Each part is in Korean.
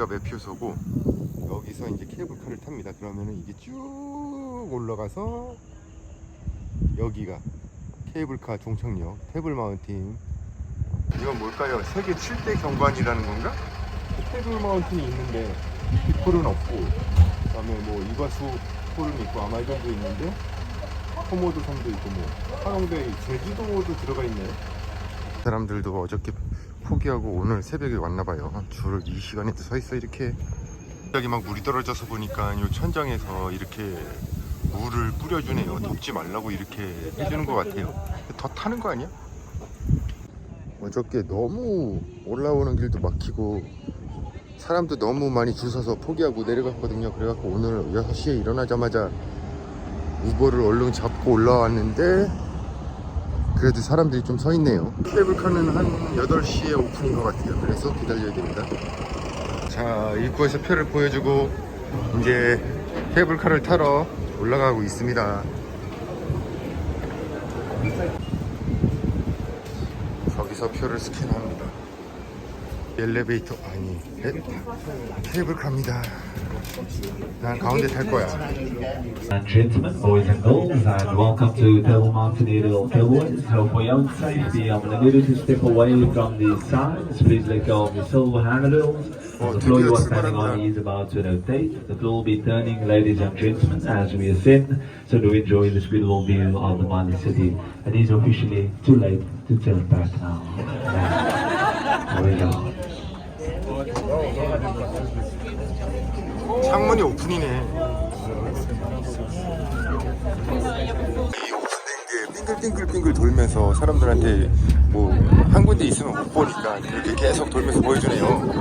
여기가 매표소고 여기서 이제 케이블카를 탑니다. 그러면은 이게 쭉 올라가서 여기가 케이블카 종착역 테이블 마운틴. 이건 뭘까요? 세계 7대 경관이라는 건가? 테이블 마운틴이 있는데 빅폴은 없고 그다음에 뭐 이과수 폴은 있고 아마존도 있는데 코모도 섬도 있고 뭐 하롱베이 제주도도 들어가 있네. 사람들도 어저께 포기하고 오늘 새벽에 왔나봐요. 줄을 이 시간에 서 있어 이렇게. 갑자기 막 물이 떨어져서 보니까 이 천장에서 이렇게 물을 뿌려주네요. 덮지 말라고 이렇게 해주는 것 같아요. 더 타는 거 아니야? 어저께 너무 올라오는 길도 막히고 사람도 너무 많이 줄 서서 포기하고 내려갔거든요. 그래갖고 오늘 6시에 일어나자마자 우버를 얼른 잡고 올라왔는데 그래도 사람들이 좀 서 있네요. 케이블카는 한 8시에 오픈인 것 같아요. 그래서 기다려야 됩니다. 자, 입구에서 표를 보여주고 이제 케이블카를 타러 올라가고 있습니다. 거기서 표를 스캔합니다. 엘리베이터 아니 에, 케이블카입니다. 난 가운데 탈 거야. and gentlemen, boys and girls, and welcome to Pebble Mountain Needle Cowboys. So for your own safety, I'm going to need you to step away from the signs. Please let go of the silver handles. Oh, As the floor you are 드디어 standing on 출발합니다. is about to rotate. The floor will be turning, ladies and gentlemen, as we ascend. So do enjoy this beautiful view of the Mali city. It is officially too late to turn back now. Now, There we go. 창문이 오픈이네. 이 오픈된 게 빙글빙글빙글 돌면서 사람들한테 뭐 한 군데 있으면 못 보니까 이렇게 계속 돌면서 보여주네요.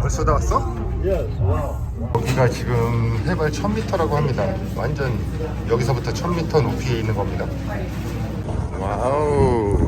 벌써 다 왔어? 여기가 지금 해발 1000m라고 합니다. 완전 여기서부터 1000m 높이에 있는 겁니다. 와우.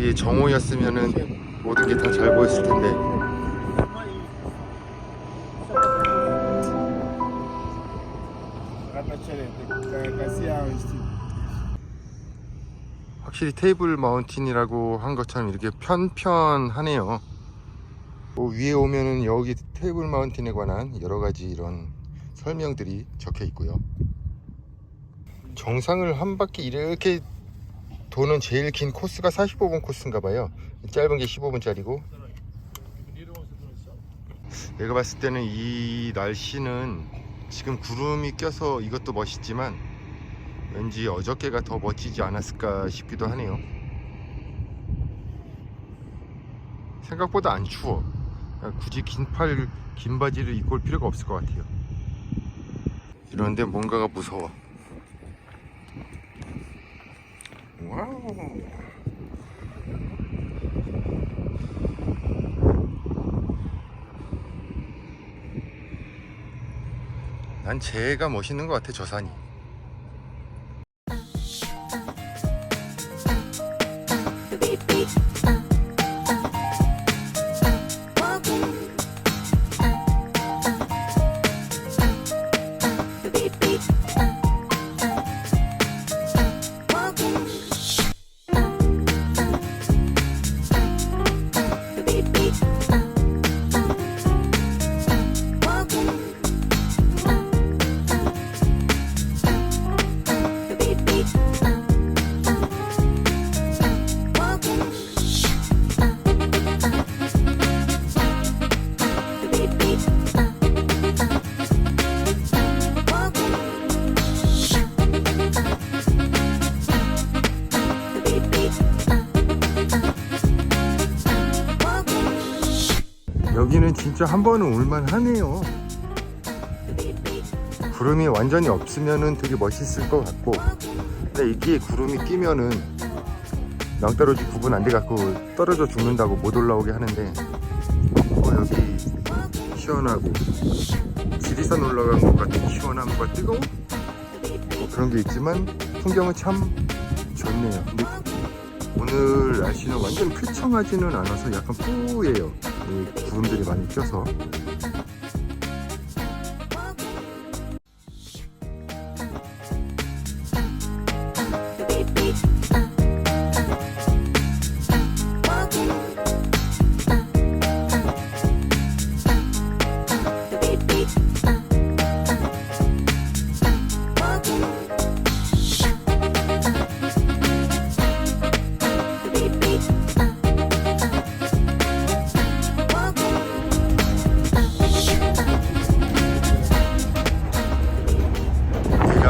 이게 정오였으면은 모든 게 다 잘 보였을 텐데. 확실히 테이블 마운틴이라고 한 것처럼 이렇게 편편하네요. 뭐 위에 오면은 여기 테이블 마운틴에 관한 여러 가지 이런 설명들이 적혀 있고요. 정상을 한 바퀴 이렇게 도는 제일 긴 코스가 45분 코스인가 봐요. 짧은 게 15분짜리고. 내가 봤을 때는 이 날씨는 지금 구름이 껴서 이것도 멋있지만 왠지 어저께가 더 멋지지 않았을까 싶기도 하네요. 생각보다 안 추워. 굳이 긴 팔, 긴 바지를 입고 올 필요가 없을 것 같아요. 이런데 뭔가가 무서워. 와우. 난 쟤가 멋있는 것 같아, 저 산이. 여기는 진짜 한 번은 올만 하네요. 구름이 완전히 없으면은 되게 멋있을 것 같고, 근데 이게 구름이 끼면은 낭떠러지 구분 안 돼 갖고 떨어져 죽는다고 못 올라오게 하는데, 어, 여기 시원하고 지리산 올라간 것 같은 시원함과 뜨거움 뭐 그런 게 있지만 풍경은 참 좋네요. 근데 오늘 날씨는 완전 쾌청하지는 않아서 약간 뿌예요. 이 구름들이 많이 껴서.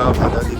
家好的